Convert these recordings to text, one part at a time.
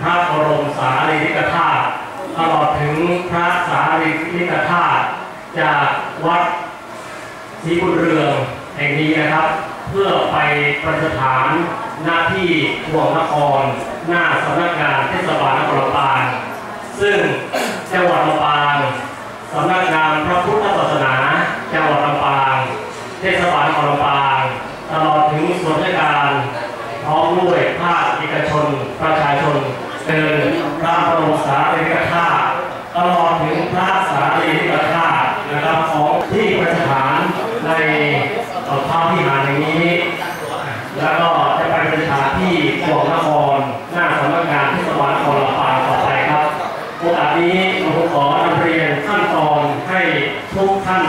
พระบรมสารีริกธาตุตลอดถึงพระสารีริกธาตุจากวัดศรีบุญเรืองแห่งนี้นะครับ เพื่อไปประดิษฐานหน้าที่ห่วงนคร หน้าสำนักงานเทศบาลนครลำปางซึ่งจังหวัดลำปางสำนักงานพระพุทธศาสนาจังหวัดลำปาง เทศบาลนครลำปาง ตลอดถึงส่วนราชการพร้อมด้วยภาคเอกชน ประชาชนเดินพระบรมสารีริกธาตุตลอดถึงพระสารีริกธาตุนะครับของที่ประดิษฐาน ในเอ่อพที่มารแห่งนี้ แล้วก็จะไปประดิษฐานที่กวงนคร หน้าสำนักงานเทศบาลนครลำปางต่อไปครับ โอกาสนี้ผมขอนำเรียนขั้นตอนให้ทุกท่าน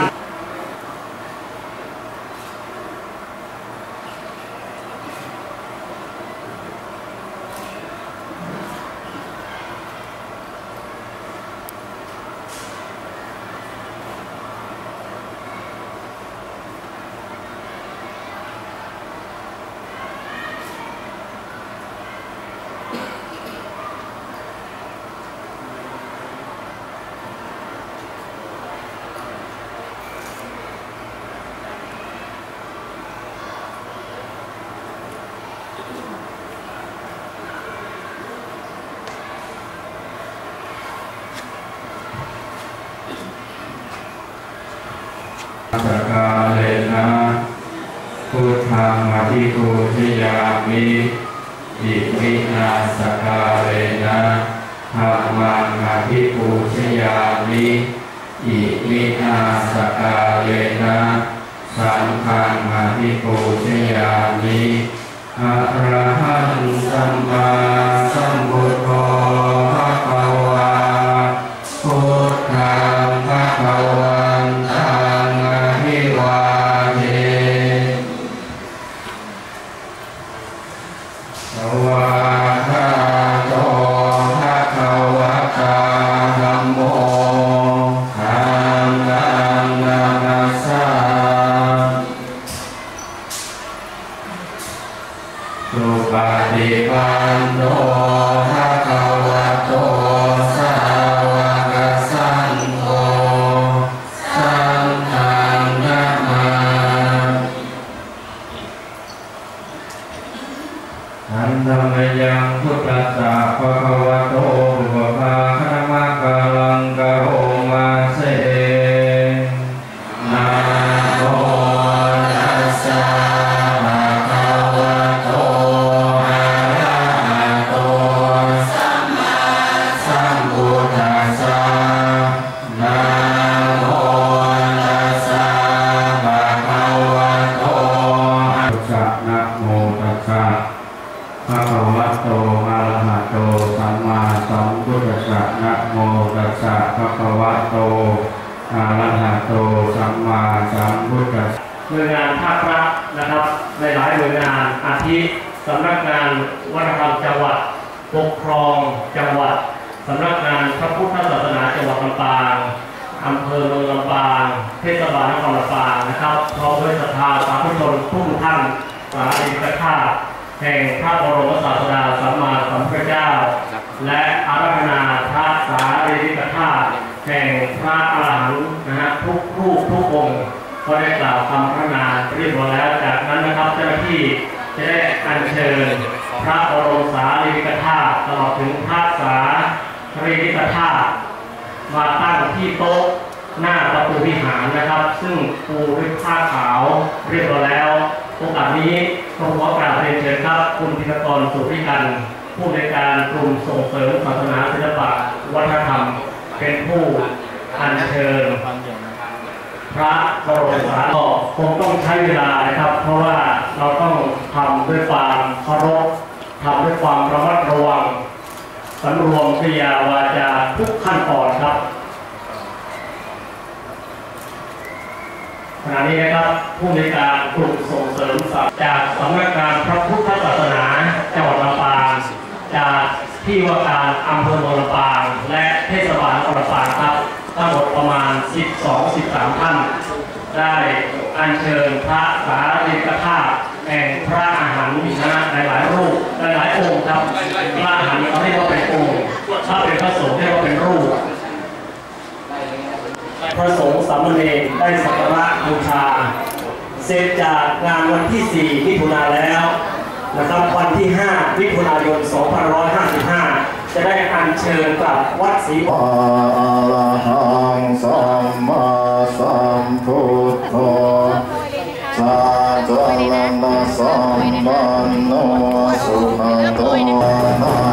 สกาเลนะพุทธังอภิปูชยามิอิมินาสกาเลนะธรรมังอภิปูชยามิอิมินาสกาเลนะสังฆังอภิปูชยามิอะระหังสัมมา อันธรรมยังพุทธัสสะภะคะวะโต อะระหะโตสัมมาสัมพุทธัสสะหน่วยงานภาครัฐนะครับในหลายหน่วยงานอาทิสำนักงานวัฒนธรรมจังหวัด ปกครองจังหวัดสำนักงานพระพุทธศาสนาจังหวัดลำปางอำเภอเมืองลำปาง เทศบาลนครลำปางนะครับพร้อมด้วยศรัทธาสาธุชนทุกท่านสารีริกธาแห่งพระบรมศาสดาสัมมาสัมพุทธเจ้า และ องค์ก็ได้กล่าวคำพระนาเรียบร้อยแล้ว จากนั้นนะครับเจ้าหน้าที่จะได้อัญเชิญพระบรมสารีริกธาตุตลอดถึงพระสารีริกธาตุมาตั้งที่โต๊ะหน้าประตูวิหารนะครับ ซึ่งปูด้วยผ้าขาวเรียบร้อยแล้วโอกาสนี้ผมขอกราบเรียนเชิญครับ คุณพิธกรสุริกันผู้ในการกลุ่มส่งเสริมศาสนาศิลปะวัฒนธรรม เป็นผู้อัญเชิญ พระบรมสารีคงต้องใช้เวลานะครับ เพราะว่าเราต้องทำด้วยความเคารพทำด้วยความระมัดระวังสำรวมกริยาวาจาทุกขั้นตอนครับขณะนี้นะครับผู้ในการกลุ่มส่งเสริมศัจากสำนักงานพระพุทธศาสนาจังหวัดลำปางจากที่ว่าการอำเภอเมืองลำปางามท่านได้อัญเชิญพระสารีกธาตุแห่งพระอาหารนะหลายหลายรูปหลายหลายองค์ครับพระอาหารเขาเรียกว่าเป็นองค์ถ้าเป็นพระสงฆ์เรียกว่าเป็นรูปพระสงฆ์สามเณรได้สักการะบูชาเสร็จจากงานวันที่ 4 มิถุนาแล้วนะครับ ที่5มิถุนายน 2555 จะได้อัญเชิญกลับวัดศรีอะระหังสัมมาสัมพุทโธสาธุลันตสัมปันโนสุขโตนา